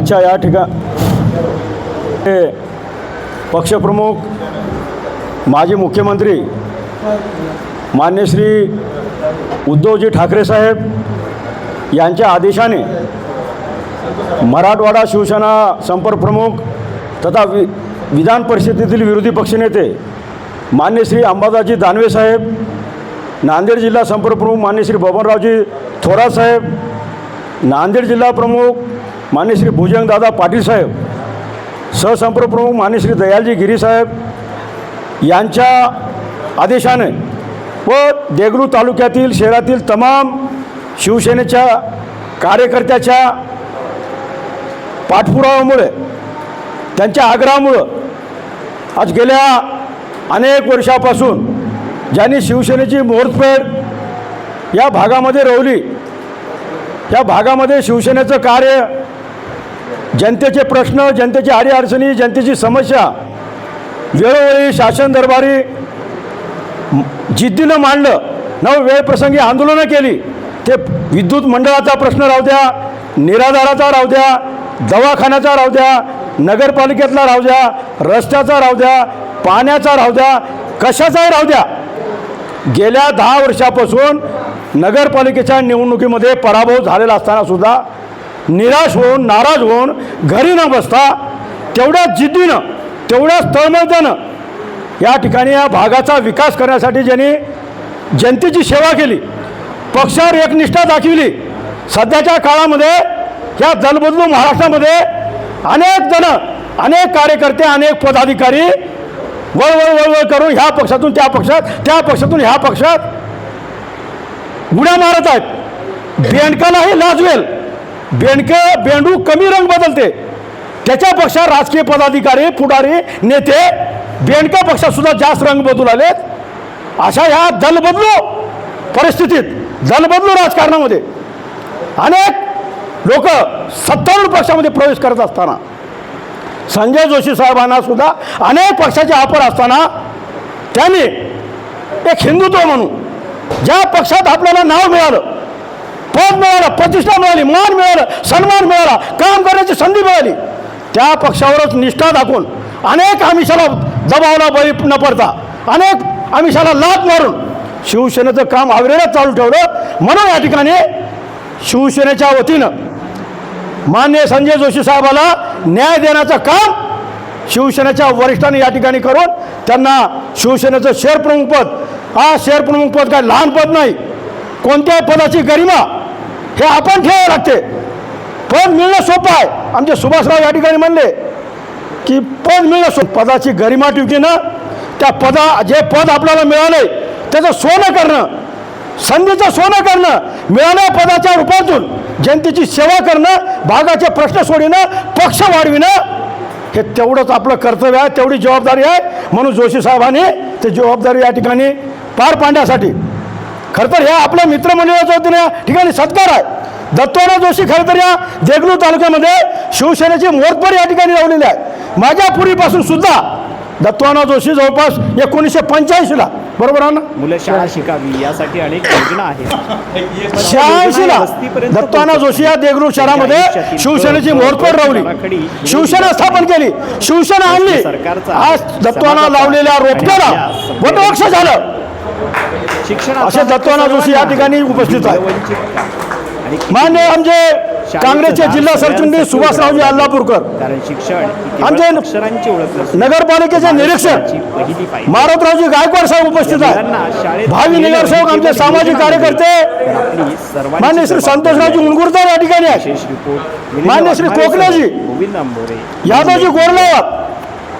आजच्या या ठिका हे पक्षप्रमुख माजी मुख्यमंत्री मान्य श्री उद्धवजी ठाकरे साहेब यांच्या आदेशाने मराठवाडा शिवसेना संपर्क प्रमुख तथा वि विधान परिषदेतील विरोधी पक्षनेते मान्य श्री अंबादाजी दानवे साहेब नांदेड जिल्हा संपर्क प्रमुख मान्य श्री बबनरावजी थोरात साहेब नांदेड जिल्हा प्रमुख मान्य श्री भुजंगदादा पाटील साहेब सहसंपर्क प्रमुख मान्य श्री दयालजी गिरीसाहेब यांच्या आदेशाने व देगलू तालुक्यातील शहरातील तमाम शिवसेनेच्या कार्यकर्त्याच्या पाठपुराव्यामुळे त्यांच्या आग्रहामुळं आज गेल्या अनेक वर्षापासून ज्यांनी शिवसेनेची मुहूर्तपेढ या भागामध्ये रोवली या भागामध्ये शिवसेनेचं कार्य जनतेचे प्रश्न जनतेची अडीअडचणी जनतेची समस्या वेळोवेळी शासन दरबारी जिद्दीनं मांडलं नव वेळप्रसंगी आंदोलनं केली ते विद्युत मंडळाचा प्रश्न राहू द्या निराधाराचा राहू द्या दवाखान्याचा राहू द्या नगरपालिकेतला राहू द्या रस्त्याचा राहू द्या पाण्याचा राहू द्या कशाचाही राहू द्या. गेल्या दहा वर्षापासून नगरपालिकेच्या निवडणुकीमध्ये पराभव झालेला असताना सुद्धा निराश होऊन नाराज होऊन घरी न बसता तेवढ्या जिद्दीनं तेवढ्याच तळमळत्यानं या ठिकाणी या भागाचा विकास करण्यासाठी ज्यांनी जनतेची सेवा केली पक्षावर एकनिष्ठा दाखविली सध्याच्या काळामध्ये या दलबदलू महाराष्ट्रामध्ये अनेक जण अनेक कार्यकर्ते अनेक पदाधिकारी वळवळ वळवळ करून ह्या पक्षातून त्या पक्षात त्या पक्षातून ह्या पक्षात उड्या मारत आहेत. बेंडकालाही लाजवेल. बेंडकं बेंडू कमी रंग बदलते. त्याच्यापेक्षा राजकीय पदाधिकारी पुढारी नेते बेंडका पक्षात सुद्धा जास्त रंग बदलू आलेत अशा ह्या दलबदलू परिस्थितीत दलबदलू राजकारणामध्ये अनेक लोक सत्तारूढ पक्षामध्ये प्रवेश करत असताना संजय जोशी साहेबांना सुद्धा अनेक पक्षाचे ऑफर असताना त्यांनी एक हिंदुत्व म्हणून ज्या पक्षात आपल्याला नाव मिळालं पद मिळालं प्रतिष्ठा मिळाली मान मिळालं सन्मान मिळाला काम करण्याची संधी मिळाली. त्या पक्षावरच निष्ठा दाखवून अनेक आमिषाला दबावला बळी न पडता अनेक आमिषाला लात मारून शिवसेनेचं काम आवरेलाच चालू ठेवलं. म्हणून या ठिकाणी शिवसेनेच्या वतीनं मान्य संजय जोशी साहेबाला न्याय देण्याचं काम शिवसेनेच्या वरिष्ठांनी या ठिकाणी करून त्यांना शिवसेनेचं शेअर प्रमुख पद हा शेअर प्रमुख पद काय लहान पद नाही. कोणत्याही पदाची गरिमा हे आपण ठेवावं लागते. पद मिळणं सोपं आहे. आमचे सुभाषराव या ठिकाणी म्हणले की पद मिळणं सो पदाची गरिमा ठेवतीनं त्या पदा जे पद आपल्याला मिळाले त्याचं सोनं करणं संधीचं सोनं करणं मिळाल्या पदाच्या रूपातून जनतेची सेवा करणं भागाचे प्रश्न सोडविणं पक्ष वाढविणं हे तेवढंच आपलं कर्तव्य आहे तेवढी जबाबदारी आहे. म्हणून जोशी साहेबांनी ते जबाबदारी या ठिकाणी पार पाडण्यासाठी खरं तर ह्या आपल्या मित्रमंडळाच्या वतीने या ठिकाणी सत्कार आहे. दत्तवाना जोशी खरं तर या देगलू तालुक्यामध्ये शिवसेनेची मोरपर या ठिकाणी लावलेली आहे. माझ्या पूर्वीपासून सुद्धा दत्तवाना जोशी जवळपास एकोणीसशे पंच्याऐंशीला बरोबर आहे ना? मुलं शाळा शिकावी यासाठी अनेक योजना आहेत. शहाऐंशीला दत्तवाना जोशी या देगलूर शहरामध्ये शिवसेनेची तो- रावली. शिवसेना स्थापन केली. शिवसेना आणली. सरकारचा आज समाजाचा लावलेल्या रोपट्याला वटवृक्ष झालं. शिक्षणाचा असे दत्तवाना जोशी या ठिकाणी उपस्थित आहे. मान्य आमचे काँग्रेसचे जिल्हा सरचिटणीस सुभाषरावजी. अल्लापूरकर. शिक्षण आमचे नगरपालिकेचे निरीक्षक. मारुतरावजी गायकवाड साहेब उपस्थित आहे मुलांना शाळेत भावी नगरसेवक आमचे सामाजिक कार्यकर्ते. मान्य श्री संतोषरावजी आहे. उनगुरकर या ठिकाणी आहेत. मान्य श्री कोकणेजी, यादवजी गोरलावर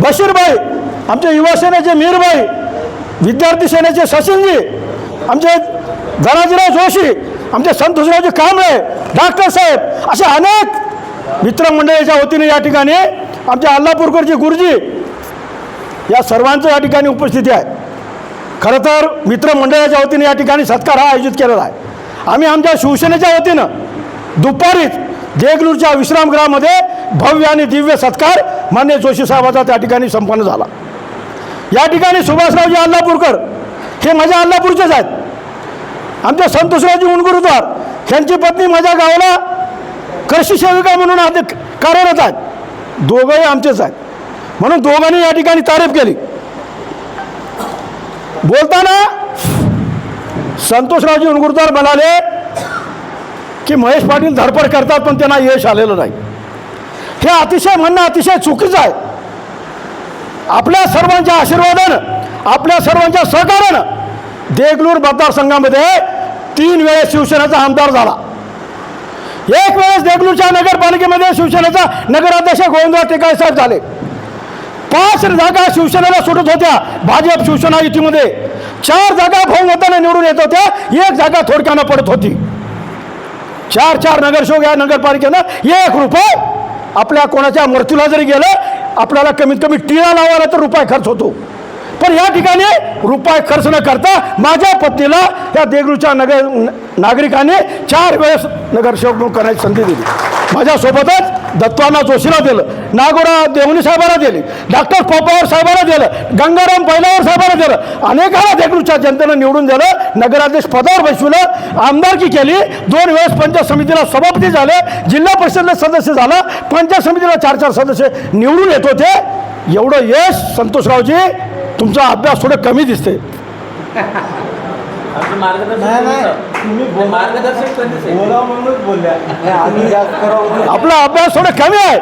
बशीरबाई आमचे युवा सेनेचे मीरबाई विद्यार्थी सेनेचे सचिनजी आमचे धनाजीराव जोशी आमचे संतोषरावजी कांबळे डॉक्टर साहेब असे अनेक मित्रमंडळीच्या वतीने या ठिकाणी आमचे अल्लापूरकरजी गुरुजी या सर्वांचं या ठिकाणी उपस्थिती आहे. खरं तर मित्रमंडळाच्या वतीने या ठिकाणी सत्कार हा आयोजित केलेला आहे. आम्ही आमच्या शिवसेनेच्या वतीनं दुपारीच देगलूरच्या विश्रामगृहामध्ये भव्य आणि दिव्य सत्कार मान्य जोशी साहेबाचा त्या ठिकाणी संपन्न झाला. या ठिकाणी सुभाषरावजी अल्लापूरकर हे माझ्या अल्लापूरचेच आहेत. आमच्या संतोषरावजी उनगुरुद्वार यांची पत्नी माझ्या गावाला कृषी सेविका म्हणून आधी कार्यरत आहेत. दोघंही आमचेच आहेत. म्हणून दोघांनी या ठिकाणी तारीफ केली. बोलताना संतोषरावजी उनगुरुद्वार म्हणाले की महेश पाटील धडपड करतात पण त्यांना यश आलेलं नाही. हे अतिशय म्हणणं अतिशय चुकीचं आहे. आपल्या सर्वांच्या आशीर्वादानं आपल्या सर्वांच्या सहकार्यानं देगलूर मतदारसंघामध्ये तीन वेळेस शिवसेनेचा आमदार झाला. एक वेळेस देगलूरच्या नगरपालिकेमध्ये शिवसेनेचा नगराध्यक्ष गोविंदराव टेकाळे साहेब झाले. पाच जागा शिवसेनेला सुटत होत्या भाजप शिवसेना युतीमध्ये. चार जागा बहुमताने निवडून येत होत्या एक जागा थोडक्यानं पडत होती. चार चार नगरसेवक या नगरपालिकेनं एक रुपये आपल्या कोणाच्या मृत्यूला जरी गेलं आपल्याला कमीत कमी टिळा लावायला तर रुपये खर्च होतो. पण या ठिकाणी रुपये खर्च न करता माझ्या पत्नीला या देगलूरच्या नगर नागरिकांनी चार वेळेस नगरसेवक म्हणून करण्याची संधी दिली. माझ्यासोबतच दत्ताना जोशीला दिलं नागोरा देवणी साहेबांना दिली डॉक्टर पोपावर साहेबांना दिलं गंगाराम बैलावर साहेबांना दिलं अनेकांना देगलूरच्या जनतेनं निवडून दिलं नगराध्यक्ष पदावर बसविलं आमदारकी केली दोन वेळेस पंचायत समितीला सभापती झाले जिल्हा परिषदेला सदस्य झाला पंचायत समितीला चार चार सदस्य निवडून येत होते. एवढं यश संतोषरावजी तुमचा अभ्यास थोडं कमी दिसते तुम्ही आहे. आपला अभ्यास थोडं कमी आहे.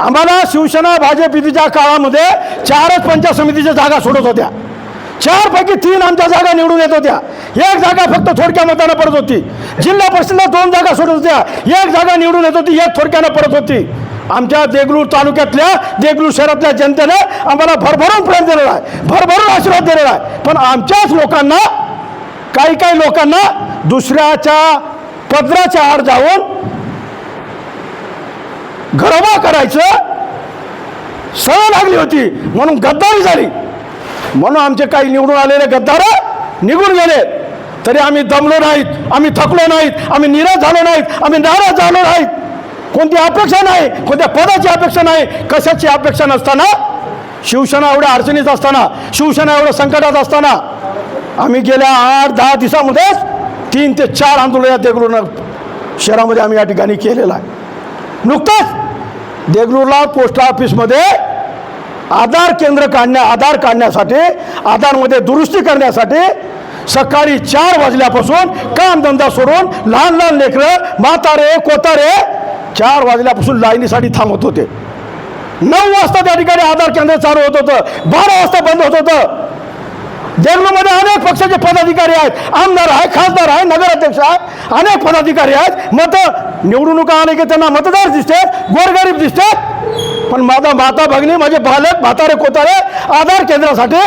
आम्हाला शिवसेना भाजप युतीच्या काळामध्ये चारच पंचायत समितीच्या जागा सोडत होत्या. चारपैकी तीन आमच्या जागा निवडून येत होत्या. एक जागा फक्त थोडक्या मतानं पडत होती. जिल्हा परिषदला दोन जागा सोडत होत्या. एक जागा निवडून येत होती एक थोडक्यानं पडत होती. आमच्या देगलूर तालुक्यातल्या देगलूर शहरातल्या जनतेने आम्हाला भरभरून प्रेम दिलेला आहे. भरभरून आशीर्वाद दिलेला आहे. पण आमच्याच लोकांना काही काही लोकांना दुसऱ्याच्या पदराच्या आड जाऊन गरबा करायचं सवय लागली होती. म्हणून गद्दारी झाली. म्हणून आमचे काही निवडून आलेले गद्दार निघून गेले. तरी आम्ही दमलो नाहीत. आम्ही थकलो नाहीत. आम्ही निराश झालो नाहीत. आम्ही नाराज झालो नाहीत. कोणती अपेक्षा नाही. कोणत्या पदाची अपेक्षा नाही. कशाची अपेक्षा नसताना शिवसेना एवढ्या अडचणीत असताना शिवसेना एवढ्या संकटात असताना आम्ही गेल्या आठ दहा दिवसामध्येच तीन ते चार आंदोलन या देगलूरनं शहरामध्ये आम्ही या ठिकाणी केलेलं आहे. नुकतंच देगलूरला पोस्ट ऑफिसमध्ये आधार केंद्र काढण्या आधार काढण्यासाठी आधारमध्ये दुरुस्ती करण्यासाठी सकाळी चार वाजल्यापासून कामधंदा सोडून लहान लहान लेकरं म्हातारे कोतारे चार वाजल्यापासून लाईनीसाठी थांबत होते. नऊ वाजता त्या ठिकाणी आधार केंद्र चालू होत होतं. बारा वाजता बंद होत होतं. देगलूरमध्ये अनेक पक्षाचे पदाधिकारी आहेत. आमदार आहे खासदार आहे नगराध्यक्ष आहे अनेक पदाधिकारी आहेत. मतं निवडणुका आले की त्यांना मतदार दिसते गोरगरीब दिसते. पण माझा माता भगिनी माझे बालक म्हातारे कोतारे आधार केंद्रासाठी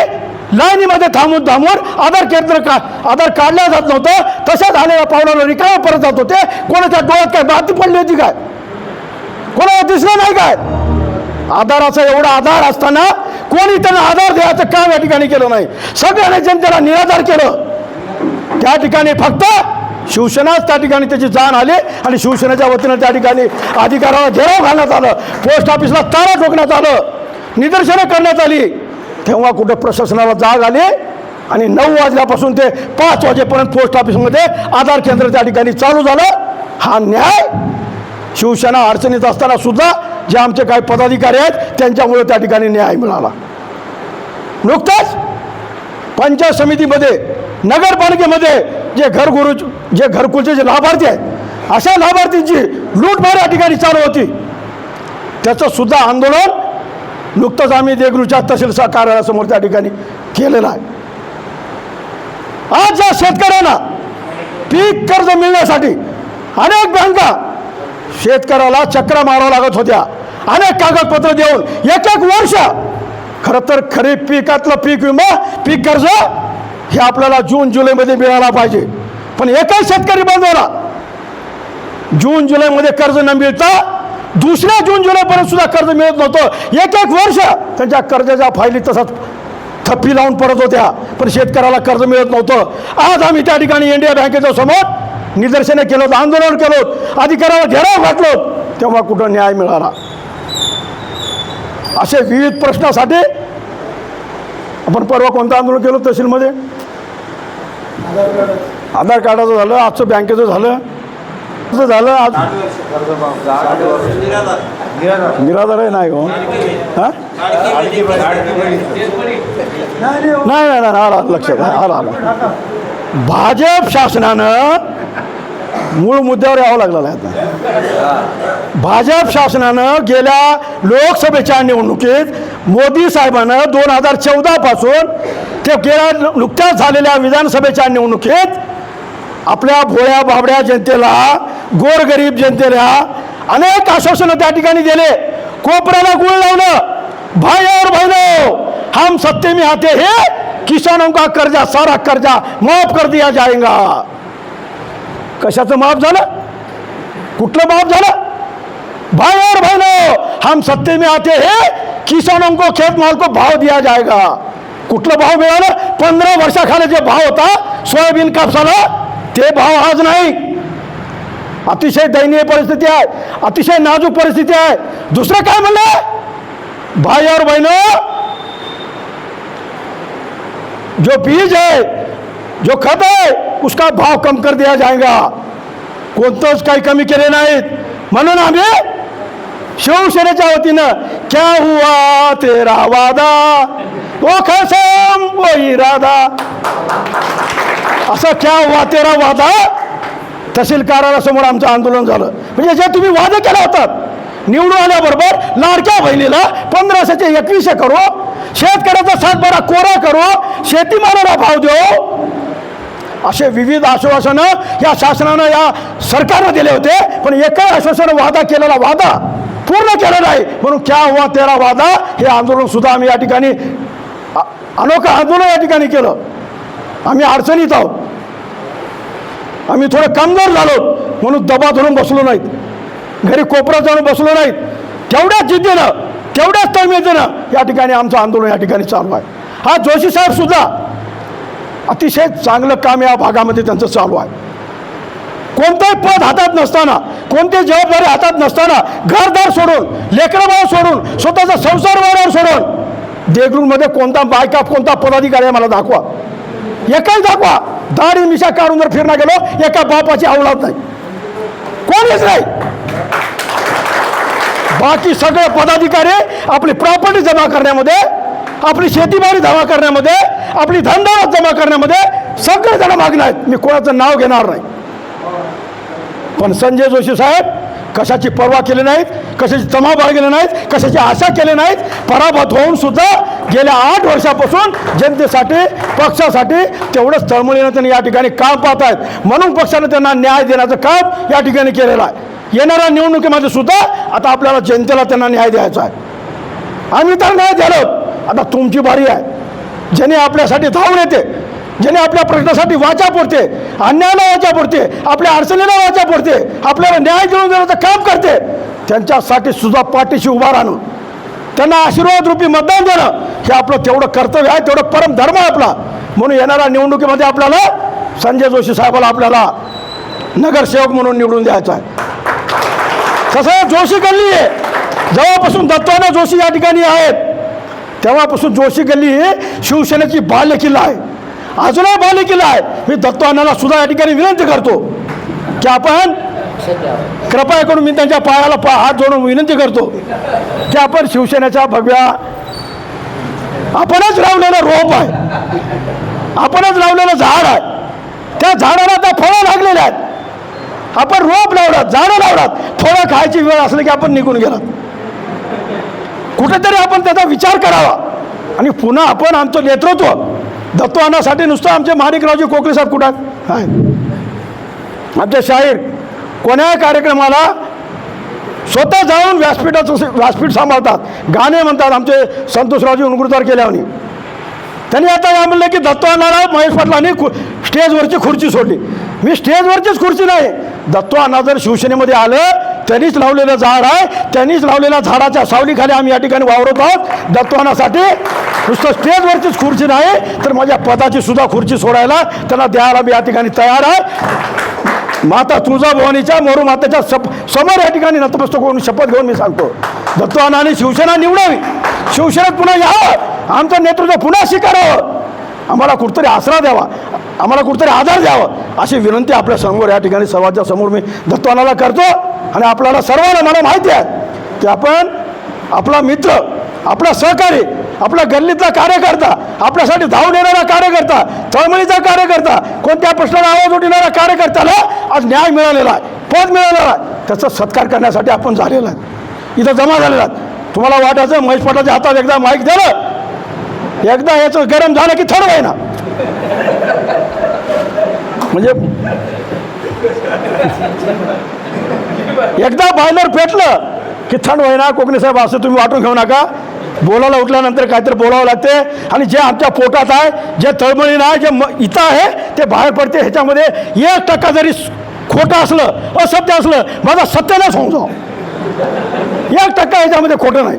लाईनीमध्ये थांबून थांबून आधार केंद्र का आधार काढल्या जात नव्हतं. तशाच आलेल्या पावलाला रिकामा परत जात होते. कोणाच्या डोळ्यात काय बाती पडली होती काय? कोणाला दिसलं नाही काय? आधाराचा एवढा आधार असताना कोणी त्यांना आधार द्यायचं काम या ठिकाणी केलं नाही. सगळ्यांनी जनतेला निराधार केलं. त्या ठिकाणी फक्त शिवसेनाच त्या ठिकाणी त्याची जाण आली आणि शिवसेनेच्या वतीनं त्या ठिकाणी अधिकाराला घेराव घालण्यात आलं. पोस्ट ऑफिसला तारा ठोकण्यात आलं. निदर्शनं करण्यात आली. तेव्हा कुठं प्रशासनाला जाग आली आणि नऊ वाजल्यापासून ते पाच वाजेपर्यंत पोस्ट ऑफिसमध्ये आधार केंद्र त्या ठिकाणी चालू झालं. हा न्याय शिवसेना अडचणीत असताना सुद्धा जे आमचे काही पदाधिकारी आहेत त्यांच्यामुळे त्या ठिकाणी न्याय मिळाला. नुकताच पंचायत समितीमध्ये नगरपालिकेमध्ये जे घरगुरु जे घरकुलचे जे लाभार्थी आहेत अशा लाभार्थींची लूटमार या ठिकाणी चालू होती. त्याचं सुद्धा आंदोलन नुकतंच आम्ही देगलूच्या तहसील कार्यालयासमोर त्या ठिकाणी केलेलं आहे. आज ज्या शेतकऱ्यांना पीक कर्ज मिळण्यासाठी अनेक बँका शेतकऱ्याला चक्र मारावं लागत होत्या. अनेक कागदपत्र देऊन एक एक वर्ष. खरं तर खरीप पिकातलं पीक विमा पीक कर्ज हे आपल्याला जून जुलैमध्ये मिळायला पाहिजे. पण एकही शेतकरी बांधवाला जून जुलैमध्ये कर्ज न मिळता दुसऱ्या जून जुलैपर्यंत सुद्धा कर्ज मिळत नव्हतं. एक एक वर्ष त्यांच्या कर्जाच्या फायली तसंच थप्पी लावून पडत होत्या. पण शेतकऱ्याला कर्ज मिळत नव्हतं. आज आम्ही त्या ठिकाणी इंडिया बँकेच्या समोर निदर्शने केलं होतं आंदोलन केलं होतं अधिकाऱ्याला घेराव घातलो तेव्हा कुठं न्याय मिळाला? असे विविध प्रश्नासाठी आपण परवा कोणतं आंदोलन केलं तहसीलमध्ये? आधार कार्डाचं झालं आजचं बँकेचं झालं. असं झालं आज निराधार आहे नाही हो. हा? नाही नाही नाही आला लक्षात आला आला. भाजप शासनानं मूळ मुद्द्यावर यावं लागलेलं आहे आता. भाजप शासनानं गेल्या लोकसभेच्या निवडणुकीत मोदी साहेबानं दोन हजार चौदा पासून ते गेल्या नुकत्याच झालेल्या विधानसभेच्या निवडणुकीत आपल्या भोळ्या बाबड्या जनतेला गोरगरीब जनतेला अनेक आश्वासनं त्या ठिकाणी दिले. कोपऱ्याला गुळ लावलं. भाई और बहनों हम सत्ते में आते हैं. किसानों का कर्जा सारा कर्जा माफ कर दिया जाएगा. कशाचं कुठलं माफ़ झालं? भाई और बहनों, हम सत्ते में आते हैं, किसानों को खेत माल को भाव दिया जाएगा। कुठलं भाव मिळालं? पंधरा वर्षाखाली जे भाव होता, सोयाबीन कापसाला, ते भाव आज नाही. अतिशय दयनीय परिस्थिती आहे, अतिशय नाजूक परिस्थिती आहे. दुसरं काय म्हणलं? भाई और बहनों, जो बीज है, जो खत है उसका भाव कम कर दिया जाएगा। कोणतंच काही कमी केले नाहीत। म्हणून आम्ही शिवसेनेच्या वतीनं क्या हुआ तेरा वादा? ओ खसम ओ इरादा असं क्या हुआ तेरा वादा? तहसील कार्यालयासमोर आमचं आंदोलन झालं. म्हणजे जे तुम्ही वादे केले होतात निवडून आल्याबरोबर लाडक्या बहिणीला पंधराशेचे एकवीसशे करू शेतकऱ्याचा सातबारा कोरा करू शेतीमालाला भाव देऊ असे विविध आश्वासनं या शासनानं या सरकारनं दिले होते. पण एकही आश्वासनं वादा केलेला वादा पूर्ण केला नाही. म्हणून क्या हुआ तेरा वादा? हे आंदोलन सुद्धा आम्ही या ठिकाणी अनोखं आंदोलन या ठिकाणी केलं. आम्ही अडचणीत आहोत. आम्ही थोडं कमजोर झालो. म्हणून दबा धरून बसलो नाहीत. घरी कोपरा जाऊन बसलो नाहीत. तेवढ्याच जिद्दीनं तेवढ्याच तळमेदीनं या ठिकाणी आमचं आंदोलन या ठिकाणी चालू आहे. हा जोशी साहेब सुद्धा अतिशय चांगलं काम या भागामध्ये त्यांचं चालू आहे. कोणतंही पद हातात नसताना कोणती जबाबदारी हातात नसताना घरदार सोडून लेकरबाळ सोडून स्वतःचा संसार वाऱ्यावर सोडून देगलूरमध्ये कोणता बायका कोणता पदाधिकारी आहे मला दाखवा. एकाच दाखवा. दाढी मिशा काढून जर फिरणं गेलो एका बापाची आवडत नाही. कोणीच नाही. बाकी सगळे पदाधिकारी आपली प्रॉपर्टी जमा करण्यामध्ये आपली शेतीबाडी जमा करण्यामध्ये आपली धंदा जमा करण्यामध्ये सगळेजण मागणं आहेत. मी कोणाचं नाव घेणार नाही. पण संजय जोशी साहेब कशाची पर्वा केली नाहीत कशाची तमा बाळगले नाहीत कशाची आशा केली नाहीत पराभूत होऊन सुद्धा गेल्या आठ वर्षापासून जनतेसाठी पक्षासाठी तेवढंच तळमळीनं त्यांनी या ठिकाणी काम पाहत आहेत म्हणून पक्षानं त्यांना न्याय देण्याचं काम या ठिकाणी केलेलं आहे. येणाऱ्या निवडणुकीमध्ये सुद्धा आता आपल्याला जनतेला त्यांना न्याय द्यायचा आहे. आम्ही तर न्याय द्यालो आता तुमची बारी आहे. ज्याने आपल्यासाठी धावून येते ज्याने आपल्या प्रश्नासाठी वाचा पुरते अन्यायाला वाचा पुरते आपल्या अडचणीला वाचा पुरते आपल्याला न्याय देऊन देण्याचं काम करते त्यांच्यासाठी सुद्धा पाठीशी उभा राहणं त्यांना आशीर्वाद रूपी मतदान देणं हे आपलं तेवढं कर्तव्य आहे तेवढं परम धर्म आहे आपला. म्हणून येणाऱ्या निवडणुकीमध्ये आपल्याला संजय जोशी साहेबाला आपल्याला नगरसेवक म्हणून निवडून द्यायचं आहे. तसं जोशी गल्ली आहे. जेव्हापासून दत्ताना जोशी या ठिकाणी आहेत. तेव्हापासून जोशी गल्ली ही शिवसेनेची बाल्यकिल्ला आहे. अजूनही बाल्यकिल्ला आहे. मी दत्तवानाला सुद्धा या ठिकाणी विनंती करतो की आपण कृपया करून मी त्यांच्या पायाला पा हात जोडून विनंती करतो की आपण शिवसेनेच्या भगव्या आपणच लावलेलं रोप आहे. आपणच लावलेलं झाड आहे. त्या झाडाला आता फळं लागलेल्या आहेत. आपण रोप लावलात झाडं लावलात. फळं खायची वेळ असली की आपण निघून गेलात. कुठेतरी आपण त्याचा विचार करावा. आणि पुन्हा आपण आमचं नेतृत्व दत्तवानासाठी नुसतं आमचे माणिकरावजी कोकळे साहेब कुठं हाय आमचे शाहीर कोण्या कार्यक्रमाला स्वतः जाऊन व्यासपीठाचं व्यासपीठ सांभाळतात. गाणे म्हणतात आमचे संतोषरावजी उनगुरदार केल्याने त्यांनी आता या म्हणलं की दत्तवानाला महेश पाटलांनी खु स्टेजवरची खुर्ची सोडली. मी स्टेजवरचीच खुर्ची नाही. दत्तवाना जर शिवसेनेमध्ये आलं त्यांनीच लावलेलं झाड आहे. त्यांनीच लावलेल्या झाडाच्या सावलीखाली आम्ही या ठिकाणी वावरत आहोत. दत्तवानासाठी नुसतं स्टेजवरचीच खुर्ची नाही तर माझ्या पदाची सुद्धा खुर्ची सोडायला त्यांना द्यायला मी या ठिकाणी तयार आहे. माता तुळजाभवानीच्या मोरू मातेच्या सप समोर या ठिकाणी नतमस्तक होऊन शपथ घेऊन मी सांगतो. दत्तवानाने शिवसेना निवडावी. शिवसेनेत पुन्हा यावं आमचं नेतृत्व पुन्हा स्वीकारावं. आम्हाला कुठतरी आसरा द्यावा. आम्हाला कुठतरी आधार द्यावा. अशी विनंती आपल्यासमोर या ठिकाणी सर्वांच्या समोर मी दत्तवानाला करतो. आणि आपल्याला सर्वांना मला माहिती आहे की आपण आपला मित्र आपला सहकारी आपला गल्लीतला कार्यकर्ता आपल्यासाठी धावून येणारा कार्यकर्ता तळमळीचा कार्यकर्ता कोणत्या प्रश्नाला आवाज उठवणारा कार्यकर्त्याला आज न्याय मिळालेला आहे पद मिळालेला आहे. त्याचा सत्कार करण्यासाठी आपण झालेला आहे. इथं जमा झालेला आहे. तुम्हाला वाटायचं महेश पाटलाच्या हातात एकदा माईक दिलं एकदा याचं गरम झालं की थोडं आहे ना म्हणजे एकदा बॉयलर पेटलं की थंड होईना कोकणी साहेब असं तुम्ही वाटून घेऊ नका. बोलायला उठल्यानंतर काहीतरी बोलावं लागते आणि जे आमच्या पोटात आहे जे तळमळी नाही जे म इथं आहे ते बाहेर पडते ह्याच्यामध्ये एक टक्का जरी खोटं असलं असत्य असलं माझा सत्याला होऊन जाऊ एक टक्का ह्याच्यामध्ये खोटं नाही.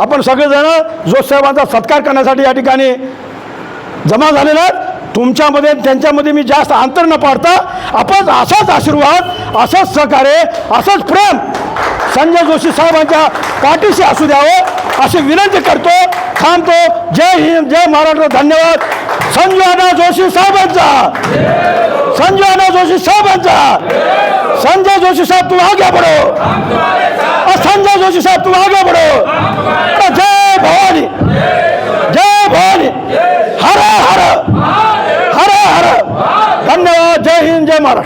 आपण सगळेजण जोशसाहेबांचा सत्कार करण्यासाठी या ठिकाणी जमा झालेला तुमच्यामध्ये त्यांच्यामध्ये मी जास्त अंतर न पाडता आपण असाच आशीर्वाद असंच सहकार्य असंच प्रेम संजय जोशी साहेबांच्या पाठीशी असू द्यावं अशी विनंती करतो थांबतो. जय हिंद जय महाराष्ट्र. धन्यवाद. संजय जोशी साहेबांचा. संजय जोशी साहेबांचा. संजय जोशी साहेब तू आगे बढ़ो संजय जोशी साहेब तू आगे बढ़ो Allah'ın cemarah.